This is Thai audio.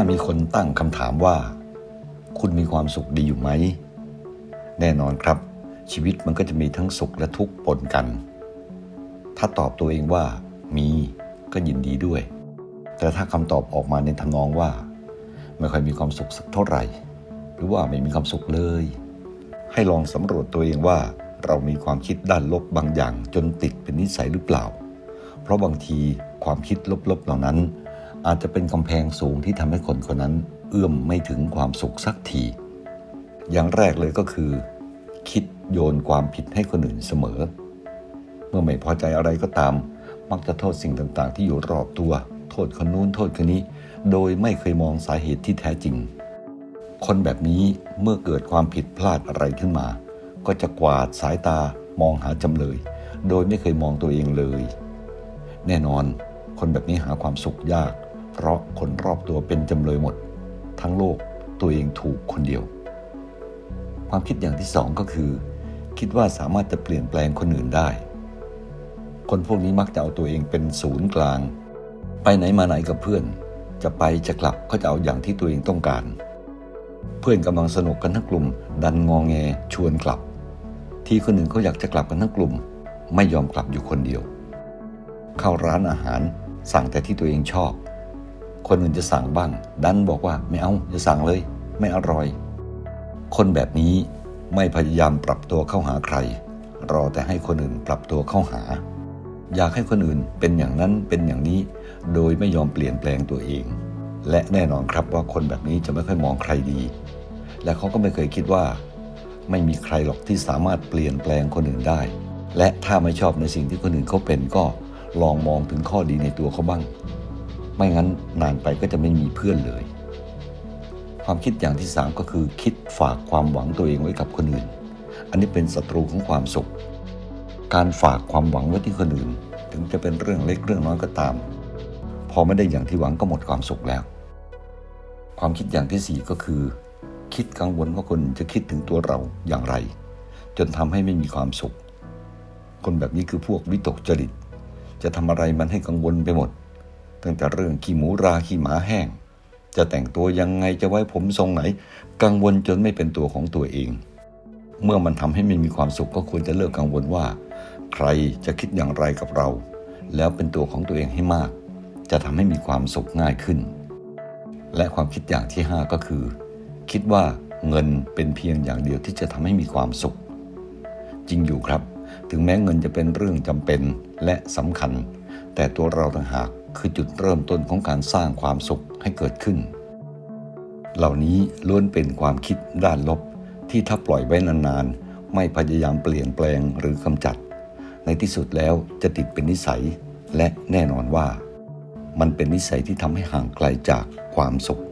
ามีคนตั้งคำถามว่า คุณมีความสุขดีอยู่ไหม แน่นอนครับ ชีวิตมันก็จะมีทั้งสุขและทุกข์ปนกัน ถ้าตอบตัวเองว่า มีก็ยินดีด้วย แต่ถ้าคำตอบออกมาในทำนองว่า ไม่ค่อยมีความสุขสักเท่าไหร่ หรือว่าไม่มีความสุขเลย ให้ลองสำรวจตัวเองว่า เรามีความคิดด้านลบบางอย่างจนติดเป็นนิสัยหรือเปล่า เพราะบางทีความคิดลบๆเหล่านั้น อาจจะเป็นกำแพงสูงที่ทำให้คนคนนั้นเอื้อมไม่ถึงความสุขสักที อย่างแรกเลยก็คือ คิดโยนความผิดให้คนอื่นเสมอ เมื่อไม่พอใจอะไรก็ตาม มักจะโทษสิ่งต่างๆ ที่อยู่รอบตัว โทษคนนู้นโทษคนนี้ โดยไม่เคยมองสาเหตุที่แท้จริง คนแบบนี้เมื่อเกิดความผิดพลาดอะไรขึ้นมา ก็จะกวาดสายตามองหาจำเลย โดยไม่เคยมองตัวเองเลย แน่นอน คนแบบนี้หาความสุขยาก เพราะคนรอบตัวเป็นจำเลยหมด ทั้งโลกตัวเองถูกคนเดียว ความคิดอย่างที่สองก็คือ คิดว่าสามารถจะเปลี่ยนแปลงคนอื่นได้ คนพวกนี้มักจะเอาตัวเองเป็นศูนย์กลาง ไปไหนมาไหนกับเพื่อน จะไปจะกลับก็จะเอาอย่างที่ตัวเองต้องการ เพื่อนกำลังสนุกกันทั้งกลุ่ม ดันงองแงชวนกลับ ที่คนหนึ่งเขาอยากจะกลับกันทั้งกลุ่ม ไม่ยอมกลับอยู่คนเดียว เข้าร้านอาหารสั่งแต่ที่ตัวเองชอบ คนอื่นจะสั่งบ้าง ดันบอกว่าไม่เอาอย่าสั่งเลย ไม่อร่อย คนแบบนี้ไม่พยายามปรับตัวเข้าหาใคร รอแต่ให้คนอื่นปรับตัวเข้าหา อยากให้คนอื่นเป็นอย่างนั้นเป็นอย่างนี้ โดยไม่ยอมเปลี่ยนแปลงตัวเอง และแน่นอนครับว่าคนแบบนี้จะไม่ค่อยมองใครดี และเขาก็ไม่เคยคิดว่า ไม่มีใครหรอกที่สามารถเปลี่ยนแปลงคนอื่นได้ และถ้าไม่ชอบในสิ่งที่คนอื่นเขาเป็นก็ลองมองถึงข้อดีในตัวเขาบ้าง ไม่งั้นนานไปก็จะไม่มีเพื่อนเลย ความคิดอย่างที่สามก็คือ คิดฝากความหวังตัวเองไว้กับคนอื่น อันนี้เป็นศัตรูของความสุข การฝากความหวังไว้ที่คนอื่น ถึงจะเป็นเรื่องเล็กเรื่องน้อยก็ตาม พอไม่ได้อย่างที่หวังก็หมดความสุขแล้ว ความคิดอย่างที่สี่ก็คือ คิดกังวลว่าคนจะคิดถึงตัวเราอย่างไร จนทำให้ไม่มีความสุข คนแบบนี้คือพวกวิตกจริต จะทำอะไรมันให้กังวลไปหมด ตั้งแต่เรื่องขี้หมูราขี้หมาแห้ง จะแต่งตัวยังไงจะไว้ผมทรงไหน กังวลจนไม่เป็นตัวของตัวเอง เมื่อมันทำให้ไม่มีความสุขก็ควรจะเลิกกังวลว่า ใครจะคิดอย่างไรกับเรา แล้วเป็นตัวของตัวเองให้มาก จะทำให้มีความสุขง่ายขึ้น และความคิดอย่างที่ 5 ก็คือ คิดว่าเงินเป็นเพียงอย่างเดียวที่จะทำให้มีความสุข จริงอยู่ครับ ถึงแม้เงินจะเป็นเรื่องจำเป็นและสำคัญ แต่ตัวเราต่างหาก คือจุดเริ่มต้นของการสร้างความสุขให้เกิดขึ้น เหล่านี้ล้วนเป็นความคิดด้านลบที่ถ้าปล่อยไว้นานๆ ไม่พยายามเปลี่ยนแปลงหรือกำจัด ในที่สุดแล้วจะติดเป็นนิสัย และแน่นอนว่า มันเป็นนิสัยที่ทำให้ห่างไกลจากความสุข